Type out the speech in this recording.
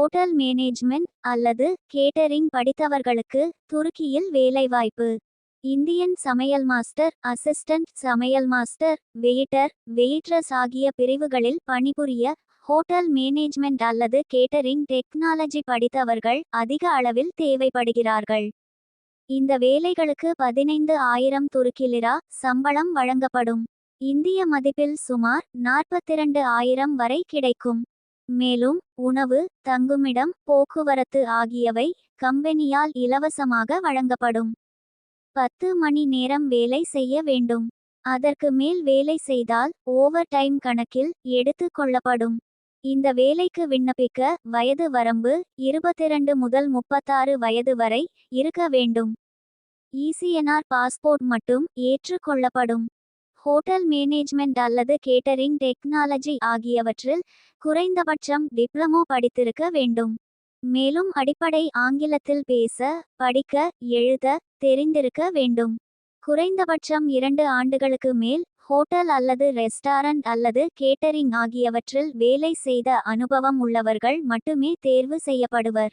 Hotel management அல்லது catering படித்தவர்களுக்கு துருக்கியில் வேலைவாய்ப்பு. இந்தியன் சமையல் மாஸ்டர் அசிஸ்டன்ட் சமையல் மாஸ்டர் வெயிட்டர் வெயிட்ரஸ் ஆகிய பிரிவுகளில் பணிபுரிய ஹோட்டல் மேனேஜ்மெண்ட் அல்லது கேட்டரிங் டெக்னாலஜி படித்தவர்கள் அதிக அளவில் தேவைப்படுகிறார்கள். இந்த வேலைகளுக்கு பதினைந்து ஆயிரம் துருக்கிலிரா சம்பளம் வழங்கப்படும். இந்திய மதிப்பில் சுமார் நாற்பத்திரண்டு ஆயிரம் வரை கிடைக்கும். மேலும் உணவு தங்குமிடம் போக்குவரத்து ஆகியவை கம்பெனியால் இலவசமாக வழங்கப்படும். பத்து மணி நேரம் வேலை செய்ய வேண்டும். அதற்கு மேல் வேலை செய்தால் ஓவர் டைம் கணக்கில் எடுத்து கொள்ளப்படும். இந்த வேலைக்கு விண்ணப்பிக்க வயது வரம்பு இருபத்திரண்டு முதல் முப்பத்தாறு வயது வரை இருக்க வேண்டும். இசிஎன்ஆர் பாஸ்போர்ட் மட்டும் ஏற்றுக்கொள்ளப்படும் ஹோட்டல் மேனேஜ்மெண்ட் அல்லது கேட்டரிங் டெக்னாலஜி ஆகியவற்றில் குறைந்தபட்சம் டிப்ளமோ படித்திருக்க வேண்டும். மேலும் அடிப்படை ஆங்கிலத்தில் பேச படிக்க எழுத தெரிந்திருக்க வேண்டும். குறைந்தபட்சம் இரண்டு ஆண்டுகளுக்கு மேல் ஹோட்டல் அல்லது ரெஸ்டாரண்ட் அல்லது கேட்டரிங் ஆகியவற்றில் வேலை செய்த அனுபவம் உள்ளவர்கள் மட்டுமே தேர்வு செய்யப்படுவர்.